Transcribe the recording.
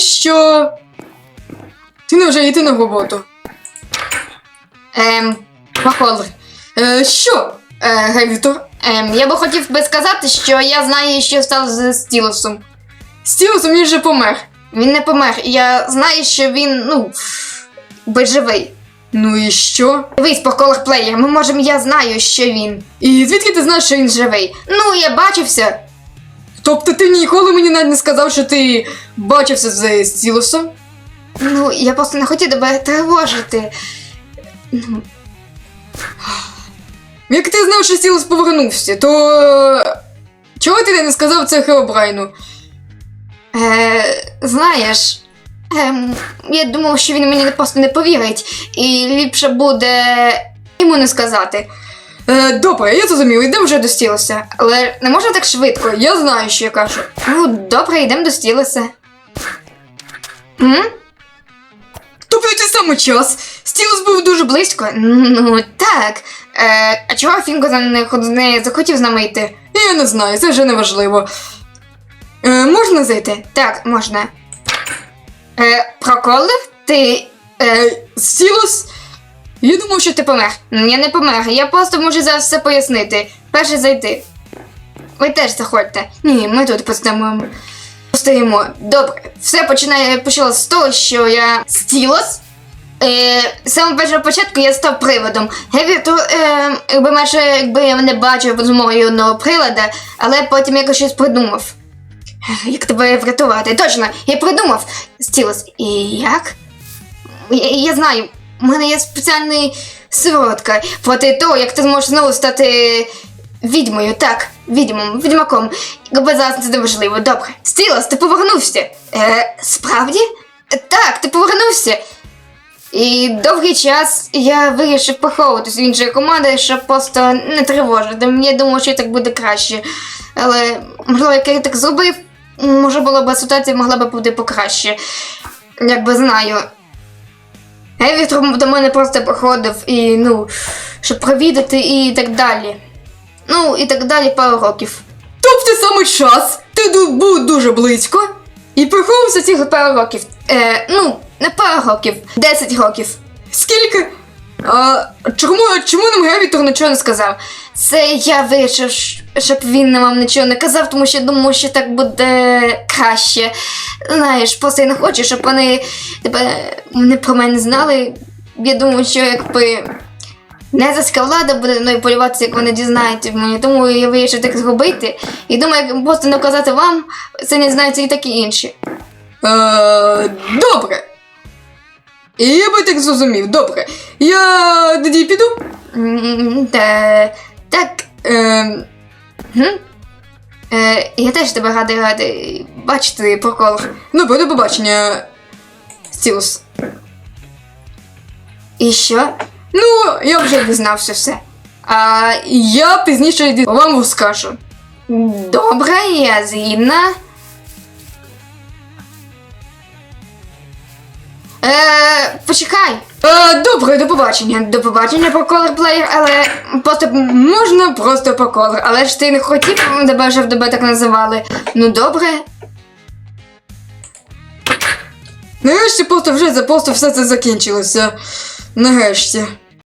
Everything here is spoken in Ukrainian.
що. Ти не вже йти на роботу. Ем, Пахол, Е, що? Е, Гевітор? ем, я би хотів би сказати, що я знаю, що стало з Стілосом. Стілосом він же помер. Він не помер. Я знаю, що він, ну, би живий. Ну і що? Дивись, по колорплеєр, ми можемо, я знаю, що він. І звідки ти знаєш, що він? Живий. Ну, я бачився. Тобто ти ніколи мені навіть не сказав, що ти бачився з Стілосом? Ну, я просто не хотів тебе тривожити. Ну, Як ти знав, що Стілос повернувся, то. е, Чого ти не сказав це Хеобрайну? Е, знаєш, ем, я думав, що він мені просто не повірить, і ліпше буде йому не сказати. Е, добре, я зрозумів, йдемо вже до Стілоса. Але не можна так швидко. Я знаю, що я кажу. Ну, добре, йдемо до Стілеса. М? Тобто той самий час. Стілос був дуже близько. Близько? Ну, так. Е, а чого Фінго за не, не захотів з нами йти? Я не знаю, це вже не важливо. Е, можна зайти? Так, можна. Е, проколив? Ти. Е, Стілос? Я думав, що Ти помер. Я не помер, я просто можу зараз все пояснити. Перше зайти. Ви теж заходьте. Ні, ми тут постоїмо. Постоїмо. Добре. Все починає почалося з того, що я стілос. Е, з першого початку я став приводом. Геві, то е, якби майже якби я не бачив з одного прилада, але потім я щось придумав. Як тебе врятувати? Точно, я придумав стілос. І як? Я, я знаю, у мене є спеціальний сироватка проти того, як ти зможеш знову стати відьмою, так, відьмом, відьмаком. Якби зараз це не важливо. Добре. Стілос, ти повернувся. Е, справді? Так, ти повернувся. І довгий час я вирішив поховуватися в іншої команди, щоб просто не тривожити. Я думав, що так буде краще. Але, можливо, як я так зробив, може було б ситуація могла б бути покраще. Якби знаю. Еві до мене просто приходив і, ну, щоб провідати і так далі. Ну, і так далі пару років. Тобто саме час. Ти був дуже близько. І приховувався цих Пару років. Е, ну, не пару років, 10 років. скільки? А, чому, чому нам Гевітор нічого не сказав? Це я вирішив, щоб він вам нічого не казав, тому що я думав, що так буде краще. Знаєш, просто я не хочу, щоб вони тебе не про мене знали. Я думаю, що якби Незерська влада буде мною полюватися, як вони дізнаються в мені. Тому я вирішив так зробити. І думаю, як просто не вказати вам, це не знаються і такі інші. Е, добре. І я би так зрозумів, добре. Я тоді піду. Та, так, Е, Е, я теж тебе радий радий бачити прокол. добре, до побачення. Стілус. І що? Ну, я вже дізнався все. А я пізніше вам розкажу. Добре, я згідна. Е, почекай. Е, добре, до побачення. До побачення про колорплеєр, але просто Можна просто по колор. але ж ти не хотів, тебе щоб тебе так називали. Ну добре. Нарешті просто вже за просто все це закінчилося. Нарешті.